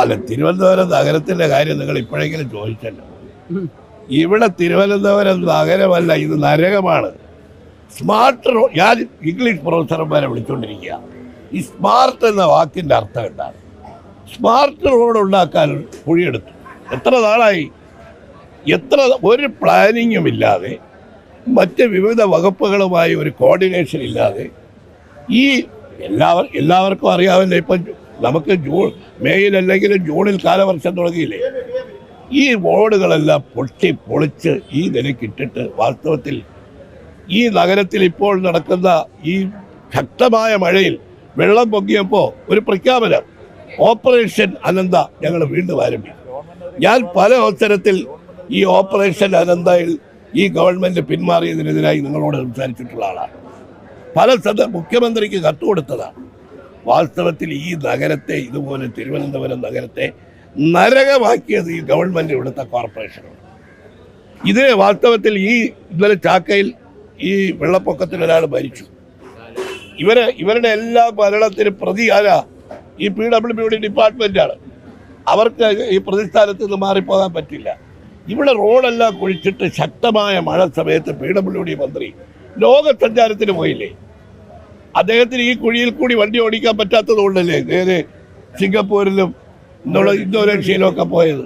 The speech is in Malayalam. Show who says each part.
Speaker 1: അല്ല തിരുവനന്തപുരം നഗരത്തിന്റെ കാര്യം നിങ്ങൾ ഇപ്പോഴെങ്കിലും ചോദിച്ചല്ലോ. ഇവിടെ തിരുവനന്തപുരം നഗരമല്ല ഇത് നരകമാണ്. സ്മാർട്ട് റോഡ് ഞാൻ ഇംഗ്ലീഷ് പ്രൊഫസർമാരെ വിളിച്ചുകൊണ്ടിരിക്കുക ഈ സ്മാർട്ട് എന്ന വാക്കിന്റെ അർത്ഥം എന്താണ്? സ്മാർട്ട് റോഡ് ഉണ്ടാക്കാൻ കുഴിയെടുത്തു. എത്ര നാളായി? എത്ര ഒരു പ്ലാനിങ്ങും ഇല്ലാതെ മറ്റ് വിവിധ വകുപ്പുകളുമായി ഒരു കോർഡിനേഷൻ ഇല്ലാതെ ഈ എല്ലാവർ എല്ലാവർക്കും അറിയാമല്ലോ ഇപ്പം നമുക്ക് ജൂൺ മേയിൽ അല്ലെങ്കിൽ ജൂണിൽ കാലവർഷം തുടങ്ങിയില്ലേ? ഈ റോഡുകളെല്ലാം പൊട്ടി പൊളിച്ച് ഈ നിലയ്ക്കിട്ടിട്ട് വാസ്തവത്തിൽ ഈ നഗരത്തിൽ ഇപ്പോൾ നടക്കുന്ന ഈ ശക്തമായ മഴയിൽ വെള്ളം പൊങ്ങിയപ്പോൾ ഒരു പ്രഖ്യാപനം ഓപ്പറേഷൻ അനന്ത ഞങ്ങൾ വീണ്ടും ആരംഭിക്കും. ഞാൻ പല അവസരത്തിൽ ഈ ഓപ്പറേഷൻ അനന്തയിൽ ഈ ഗവൺമെന്റ് പിന്മാറിയതിനെതിരായി നിങ്ങളോട് സംസാരിച്ചിട്ടുള്ള ആളാണ്. പല സദ മുഖ്യമന്ത്രിക്ക് കത്ത് കൊടുത്തതാണ്. വാസ്തവത്തിൽ ഈ നഗരത്തെ ഇതുപോലെ തിരുവനന്തപുരം നഗരത്തെ നരകമാക്കിയത് ഈ ഗവൺമെന്റ് ഇവിടുത്തെ കോർപ്പറേഷനാണ്. ഇത് വാസ്തവത്തിൽ ഈ ഇന്നലെ ചാക്കയിൽ ഈ വെള്ളപ്പൊക്കത്തിൽ ഒരാൾ മരിച്ചു. ഇവർ ഇവരുടെ എല്ലാ മരണത്തിനും പ്രതി ആരാ ഈ പി ഡബ്ല്യു ബിയുടെ ഡിപ്പാർട്ട്മെന്റാണ്. അവർക്ക് ഈ പ്രതിസ്ഥാനത്ത് നിന്ന് മാറിപ്പോകാൻ പറ്റില്ല. ഇവിടെ റോഡെല്ലാം കുഴിച്ചിട്ട് ശക്തമായ മഴ സമയത്ത് പി ഡബ്ല്യു ഡി മന്ത്രി ലോകസഞ്ചാരത്തിന് പോയില്ലേ? അദ്ദേഹത്തിന് ഈ കുഴിയിൽ കൂടി വണ്ടി ഓടിക്കാൻ പറ്റാത്തത് കൊണ്ടല്ലേ നേരെ സിംഗപ്പൂരിലും ഇന്തോനേഷ്യയിലും ഒക്കെ പോയത്?